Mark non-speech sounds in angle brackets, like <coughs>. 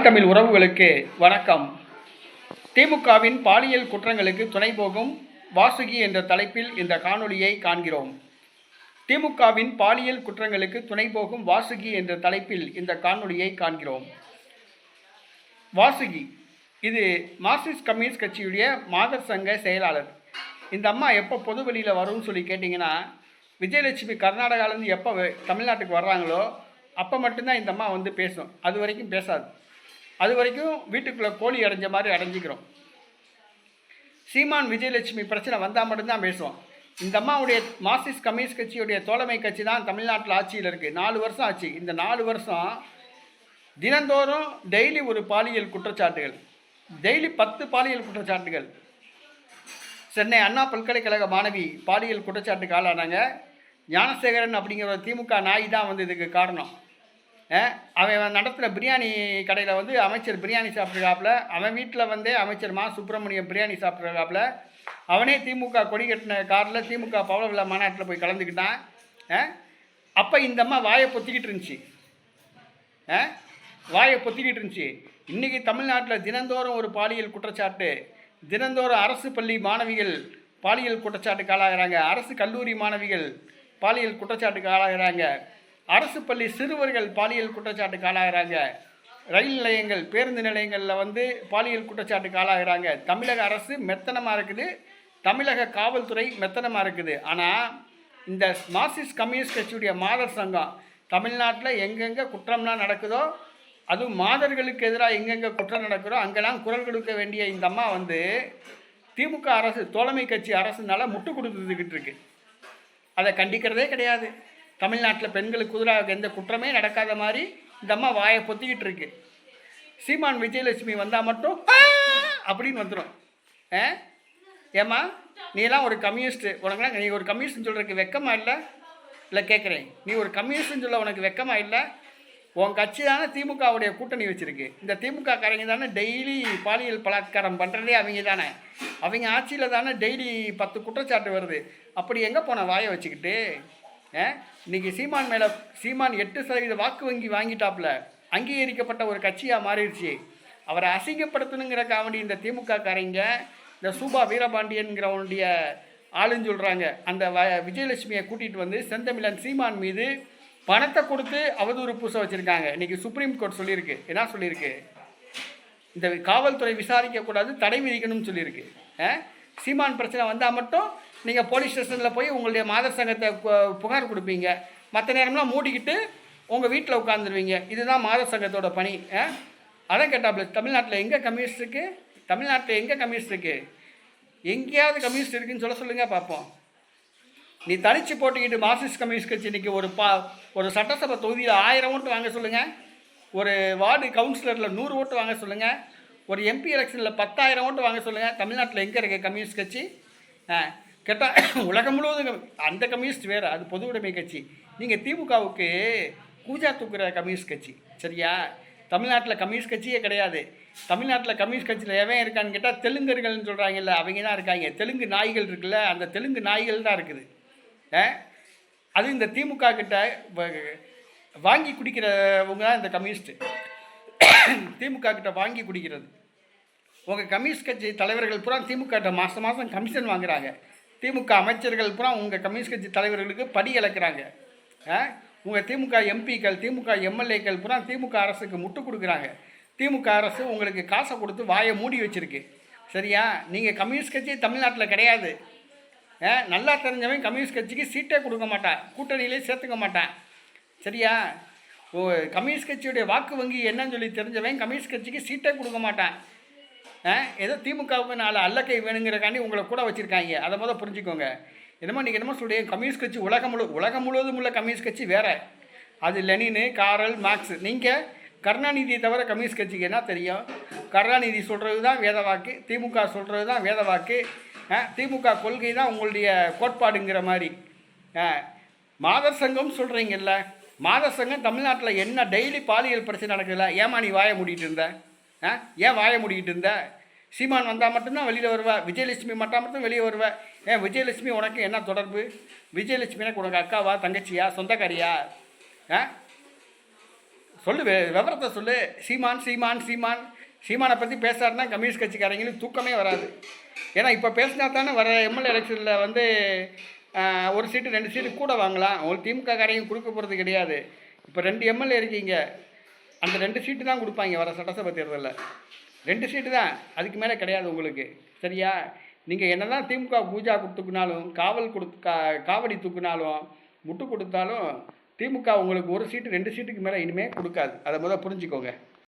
தாய் தமிழ் உறவுகளுக்கு வணக்கம். திமுகவின் பாலியல் குற்றங்களுக்கு துணை போகும் வாசுகி என்ற தலைப்பில் இந்த காணொளியை காண்கிறோம். திமுகவின் பாலியல் குற்றங்களுக்கு துணை போகும் வாசுகி என்ற தலைப்பில் இந்த காணொளியை காண்கிறோம். வாசுகி இது மார்க்சிஸ்ட் கம்யூனிஸ்ட் கட்சியுடைய மாதர் சங்க செயலாளர். இந்த அம்மா எப்போ பொது வெளியில் வரும்னு சொல்லி கேட்டிங்கன்னா விஜயலட்சுமி கர்நாடகாலேருந்து எப்போ தமிழ்நாட்டுக்கு வர்றாங்களோ அப்போ மட்டும்தான் இந்த அம்மா வந்து பேசும். அது வரைக்கும் பேசாது. அது வரைக்கும் வீட்டுக்குள்ளே கோழி அடைஞ்ச மாதிரி அடைஞ்சிக்கிறோம். சீமான் விஜயலட்சுமி பிரச்சனை வந்தால் மட்டும்தான் பேசுவோம் இந்த அம்மாவுடைய மார்க்சிஸ்ட் கம்யூனிஸ்ட் கட்சியுடைய தோழமை கட்சி தான் தமிழ்நாட்டில் ஆட்சியில் இருக்குது நாலு வருஷம் ஆச்சு. இந்த நாலு வருஷம் தினந்தோறும் டெய்லி ஒரு பாலியல் குற்றச்சாட்டுகள். டெய்லி பத்து பாலியல் குற்றச்சாட்டுகள். சென்னை அண்ணா பல்கலைக்கழக மாணவி பாலியல் குற்றச்சாட்டுக்கு ஆளானாங்க. ஞானசேகரன் அப்படிங்கிற ஒரு திமுக நாய் தான் வந்து இதுக்கு காரணம். அவன் நடத்துகிற பிரியாணி கடையில் வந்து அமைச்சர் பிரியாணி சாப்பிட்ருக்காப்புல. அவன் வீட்டில் வந்து அமைச்சர் மா சுப்பிரமணியம் பிரியாணி சாப்பிட்றாப்புல அவனே திமுக கொடி கட்டின காரில் திமுக பவள விழா மாநாட்டில் போய் கலந்துக்கிட்டான். அப்போ இந்த அம்மா வாயை பொத்திக்கிட்டு இருந்துச்சு. ஆ? வாயை பொத்திக்கிட்டு இருந்துச்சு. இன்றைக்கி தமிழ்நாட்டில் தினந்தோறும் ஒரு பாலியல் குற்றச்சாட்டு. தினந்தோறும் அரசு பள்ளி மாணவிகள் பாலியல் குற்றச்சாட்டுக்கு ஆளாகிறாங்க. அரசு கல்லூரி மாணவிகள் பாலியல் குற்றச்சாட்டுக்கு ஆளாகிறாங்க. அரசு பள்ளி சிறுவர்கள் பாலியல் குற்றச்சாட்டுக்கு ஆளாகிறாங்க. ரயில் நிலையங்கள் பேருந்து நிலையங்களில் வந்து பாலியல் குற்றச்சாட்டுக்கு ஆளாகிறாங்க. தமிழக அரசு மெத்தனமாக இருக்குது. தமிழக காவல்துறை மெத்தனமாக இருக்குது. ஆனால் இந்த மார்க்சிஸ்ட் கம்யூனிஸ்ட் கட்சியுடைய மாதர் சங்கம் தமிழ்நாட்டில் எங்கெங்கே குற்றம்லாம் நடக்குதோ அதுவும் மாதர்களுக்கு எதிராக எங்கெங்கே குற்றம் நடக்குதோ அங்கெல்லாம் குரல் கொடுக்க வேண்டிய இந்த அம்மா வந்து திமுக அரசு தோழமை கட்சி அரசுனால முட்டு கொடுத்துக்கிட்டு இருக்கு. அதை கண்டிக்கிறதே கிடையாது. தமிழ்நாட்டில் பெண்களுக்கு எதிராக எந்த குற்றமே நடக்காத மாதிரி இந்த அம்மா வாயை பொத்திக்கிட்டு இருக்கு. சீமான் விஜயலட்சுமி வந்தால் மட்டும் அப்படின்னு வந்துடும் ஆ? ஏம்மா நீ எல்லாம் ஒரு கம்யூனிஸ்ட்டு உனக்குலாம் நீ ஒரு கம்யூனிஸ்ட்னு சொல்கிறதுக்கு வெக்கமாக இல்லை? இல்லை கேட்குறேன் நீ ஒரு கம்யூனிஸ்ட்னு சொல்ல உனக்கு வெக்கமாக இல்லை? உன் கட்சி தானே திமுகவுடைய கூட்டணி வச்சுருக்கு. இந்த திமுக காரங்க தானே டெய்லி பாலியல் பலாத்காரம் பண்ணுறதே அவங்க தானே. அவங்க ஆட்சியில் தானே டெய்லி பத்து குற்றச்சாட்டு வருது. அப்படி எங்கே போன வாயை வச்சுக்கிட்டு? ஆ? இன்னைக்கு சீமான் மேலே சீமான் எட்டு சதவீத வாக்கு வங்கி வாங்கிட்டாப்புல அங்கீகரிக்கப்பட்ட ஒரு கட்சியாக மாறிடுச்சு. அவரை அசிங்கப்படுத்தணுங்கிற காமெடி இந்த திமுக காரங்க இந்த சூபா வீரபாண்டியன்கிறவனுடைய ஆளுன்னு சொல்கிறாங்க அந்த வ விஜயலட்சுமியை கூட்டிகிட்டு வந்து செந்தமிழன் சீமான் மீது பணத்தை கொடுத்து அவதூறு பூச வச்சுருக்காங்க. இன்றைக்கி சுப்ரீம் கோர்ட் சொல்லியிருக்கு. என்ன சொல்லியிருக்கு? இந்த காவல்துறை விசாரிக்கக்கூடாது தடை விதிக்கணும்னு சொல்லியிருக்கு. ஆ? சீமான் பிரச்சனை வந்தால் மட்டும் நீங்கள் போலீஸ் ஸ்டேஷனில் போய் உங்களுடைய மாதர் சங்கத்தை புகார் கொடுப்பீங்க. மற்ற நேரம்லாம் மூடிக்கிட்டு உங்கள் வீட்டில் உட்காந்துருவீங்க இதுதான் மாதர் சங்கத்தோட பணி ஆ? அதான் கேட்டாப்ல தமிழ்நாட்டில் எங்கே கம்யூனிஸ்ட் இருக்குது தமிழ்நாட்டில் எங்கே கம்யூனிஸ்ட் இருக்குது எங்கேயாவது கம்யூனிஸ்ட் இருக்குன்னு சொல்ல சொல்லுங்கள் பார்ப்போம். நீ தனிச்சு போட்டுக்கிட்டு மார்க்சிஸ்ட் கம்யூனிஸ்ட் கட்சி இன்னைக்கு ஒரு பா ஒரு சட்டசபை தொகுதியில் ஆயிரம் ஓட்டு வாங்க சொல்லுங்கள் ஒரு வார்டு கவுன்சிலரில் நூறு ஓட்டு வாங்க சொல்லுங்கள் ஒரு எம்பி எலெக்ஷனில் பத்தாயிரம் ஓட்டு வாங்க சொல்லுங்கள் தமிழ்நாட்டில் எங்கே இருக்குது கம்யூனிஸ்ட் கட்சி? ஆ கேட்டால் <coughs> உலகம் முழுவதும் அந்த கம்யூனிஸ்ட் வேறு அது பொது உடைமை கட்சி. நீங்கள் திமுகவுக்கு கூஜா தூக்குற கம்யூனிஸ்ட் கட்சி சரியா? தமிழ்நாட்டில் கம்யூனிஸ்ட் கட்சியே கிடையாது. தமிழ்நாட்டில் கம்யூனிஸ்ட் கட்சியில் எவன் இருக்கான்னு கேட்டால் தெலுங்கர்கள்னு சொல்கிறாங்கல்ல அவங்க தான் இருக்காங்க. தெலுங்கு நாய்கள் இருக்குல்ல அந்த தெலுங்கு நாய்கள் தான் இருக்குது. ஆ? அது இந்த திமுக கிட்ட வாங்கி குடிக்கிறவங்க தான் இந்த கம்யூனிஸ்ட்டு திமுக கிட்ட வாங்கி குடிக்கிறது. உங்கள் கம்யூனிஸ்ட் கட்சி தலைவர்கள் பூரா திமுக கிட்ட மாதம் மாதம் கமிஷன் வாங்குறாங்க. திமுக அமைச்சர்கள் பூரா உங்கள் கம்யூனிஸ்ட் கட்சி தலைவர்களுக்கு படி இழக்கிறாங்க. உங்கள் திமுக எம்பிக்கள் திமுக எம்எல்ஏக்கள் பூரா திமுக அரசுக்கு முட்டு கொடுக்குறாங்க. திமுக அரசு உங்களுக்கு காசை கொடுத்து வாயை மூடி வச்சுருக்கு. சரியா? நீங்கள் கம்யூனிஸ்ட் கட்சி தமிழ்நாட்டில் கிடையாது. நல்லா தெரிஞ்சவன் கம்யூனிஸ்ட் கட்சிக்கு சீட்டே கொடுக்க மாட்டான். கூட்டணியிலே சேர்த்துக்க மாட்டான். சரியா? கம்யூனிஸ்ட் கட்சியுடைய வாக்கு வங்கி என்னன்னு சொல்லி தெரிஞ்சவன் கம்யூனிஸ்ட் கட்சிக்கு சீட்டே கொடுக்க மாட்டான். ஆ, ஏதோ திமுகவுக்கு நாலு அல்லக்கை வேணுங்கிறக்காண்டி உங்களை கூட வச்சுருக்காங்க. அதை முதல் புரிஞ்சுக்கோங்க. என்னமோ நீங்கள் என்னமோ சொல்றீங்க கம்யூனிஸ்ட் கட்சி உலகம் முழு உலகம் முழுவதும் உள்ள கம்யூனிஸ்ட் கட்சி வேறு. அது லெனினு காரல் மார்க்ஸ். நீங்கள் கருணாநிதியை தவிர கம்யூனிஸ்ட் கட்சிக்கு என்ன தெரியும்? கருணாநிதி சொல்கிறது தான் வேத வாக்கு திமுக சொல்கிறது தான் வேத வாக்கு. ஆ, திமுக கொள்கை தான் உங்களுடைய கோட்பாடுங்கிற மாதிரி. ஆ, மாதர் சங்கம் சொல்கிறீங்கல்ல மாதசங்கம் தமிழ்நாட்டில் என்ன டெய்லி பாலியல் பிரச்சனை நடக்குதுல? ஏமா நீ வாய மூடிட்டு இருந்த? ஆ? ஏன் வாய மூடிக்கிட்டு இருந்த? சீமான் வந்தால் மட்டும்தான் வெளியில் வருவேன் விஜயலட்சுமி மட்டும் மட்டும் வெளியே வருவேன் ஏன் விஜயலட்சுமி உனக்கு என்ன தொடர்பு? விஜயலட்சுமினா உனக்கு அக்காவா தங்கச்சியா சொந்தக்காரியா? ஆ? சொல்லு விவரத்தை சொல்லு. சீமான் சீமான் சீமான். சீமானை பற்றி பேசாருன்னா கம்யூனிஸ்ட் கட்சிக்காரங்களுக்கு தூக்கமே வராது. ஏன்னா இப்போ பேசினா தானே வர எம்எல்ஏ எலெக்ஷனில் வந்து ஒரு சீட்டு ரெண்டு சீட்டு கூட வாங்கலாம். ஒரு திமுக காரையும் கொடுக்க போகிறது கிடையாது. இப்போ ரெண்டு எம்எல்ஏ இருக்கீங்க. அந்த ரெண்டு சீட்டு தான் கொடுப்பாங்க வர சட்டசபை தேர்தலில். ரெண்டு சீட்டு தான். அதுக்கு மேலே கிடையாது உங்களுக்கு. சரியா? நீங்கள் என்னதான் திமுக பூஜா தூக்குனாலும் காவல் கொடுத்து கா காவடி தூக்குனாலும் முட்டு கொடுத்தாலும் திமுக உங்களுக்கு ஒரு சீட்டு ரெண்டு சீட்டுக்கு மேலே இனிமேல் கொடுக்காது. அதை முதல் புரிஞ்சுக்கோங்க.